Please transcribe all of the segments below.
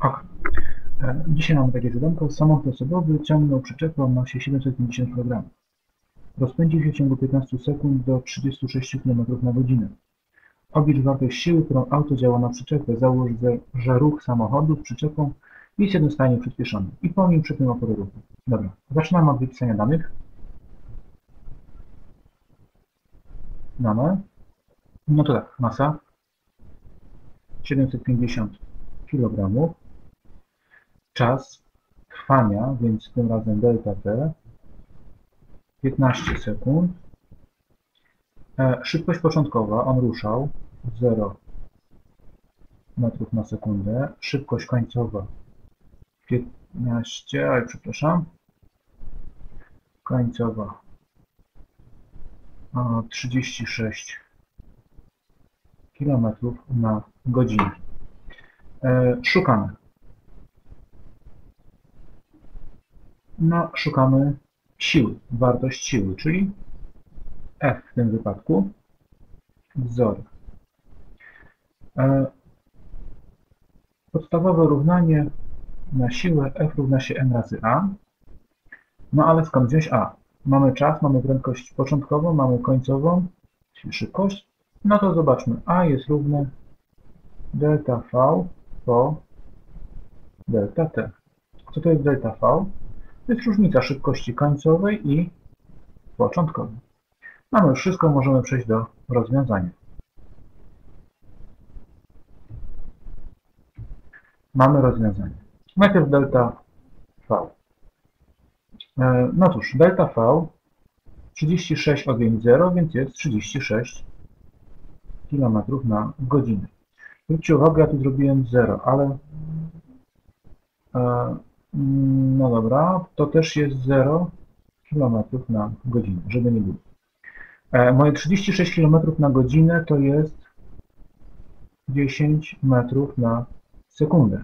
Ok. E, Dzisiaj mamy takie zadanko. Samochód osobowy ciągnął przyczepę o masie 750 kg. Rozpędził się w ciągu 15 sekund do 36 km na godzinę. Oblicz wartość siły, którą auto działa na przyczepę. Załóż, że- ruch samochodu z przyczepą jest jednostronnie przyspieszony. I pomnij przy tym opory ruchu. Dobra, zaczynamy od wypisania danych. Dane. No to tak, masa 750 kg. Czas trwania, więc tym razem delta t 15 sekund. E, szybkość początkowa, on ruszał 0 metrów na sekundę. Szybkość końcowa 15, ale przepraszam. Końcowa o, 36 km na godzinę. E, szukamy. No, szukamy siły, wartość siły, czyli F w tym wypadku, wzór. E, podstawowe równanie na siłę F równa się m razy A. No ale skąd wziąć A? Mamy czas, mamy prędkość początkową, mamy końcową, czyli szybkość. No to zobaczmy. A jest równe delta V po delta T. Co to jest delta V? To jest różnica szybkości końcowej i początkowej. Mamy już wszystko, możemy przejść do rozwiązania. Mamy rozwiązanie. Najpierw delta V. E, No cóż, delta V 36 odjąć 0, więc jest 36 km na godzinę. Zwróćcie uwagę, ja tu zrobiłem 0, ale e, no dobra, to też jest 0 km na godzinę, żeby nie było. E, moje 36 km na godzinę to jest 10 metrów na sekundę.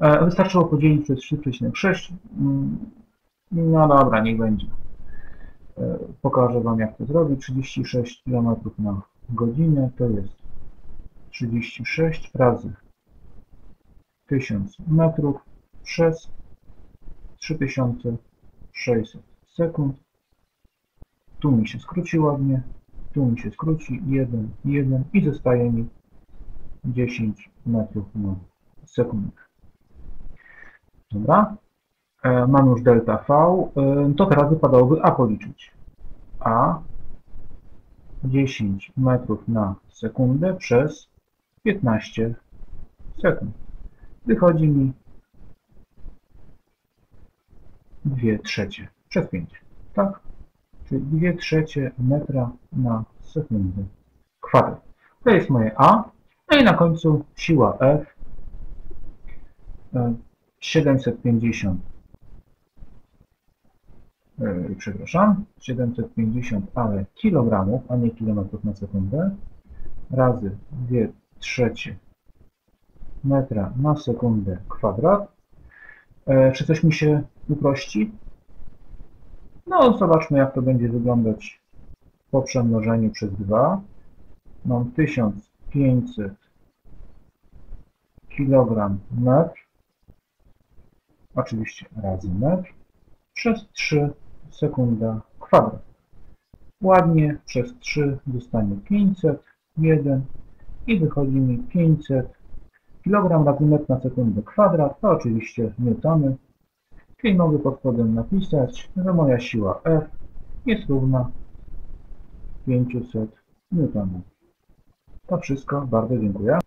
E, wystarczyło podzielić przez 3,6. Mm, No dobra, niech będzie. E, Pokażę Wam jak to zrobić. 36 km na godzinę to jest 36 razy 1000 metrów przez 3600 sekund. Tu mi się skróci ładnie, tu mi się skróci 1, 1 i zostaje mi 10 metrów na sekundę. Dobra. E, mam już delta V, e, to teraz wypadałoby A policzyć. A 10 metrów na sekundę przez 15 sekund. Wychodzi mi 2 trzecie przez 5. Tak? Czyli 2 trzecie metra na sekundę kwadrat. To jest moje A. No i na końcu siła F e, 750 e, przepraszam, 750 ale kilogramów, a nie kilometrów na sekundę razy 2 trzecie metra na sekundę kwadrat. E, Czy coś mi się uprości? No, zobaczmy jak to będzie wyglądać po przemnożeniu przez 2. Mam 1500 kg metr, oczywiście razy metr, przez 3 sekunda kwadrat. Ładnie przez 3 dostanie 500, 1 i wychodzi mi 500 kg razy metr na sekundę kwadrat, to oczywiście newtony. Czyli mogę pod spodem napisać, że moja siła F jest równa 500 newtonów. To wszystko, bardzo dziękuję.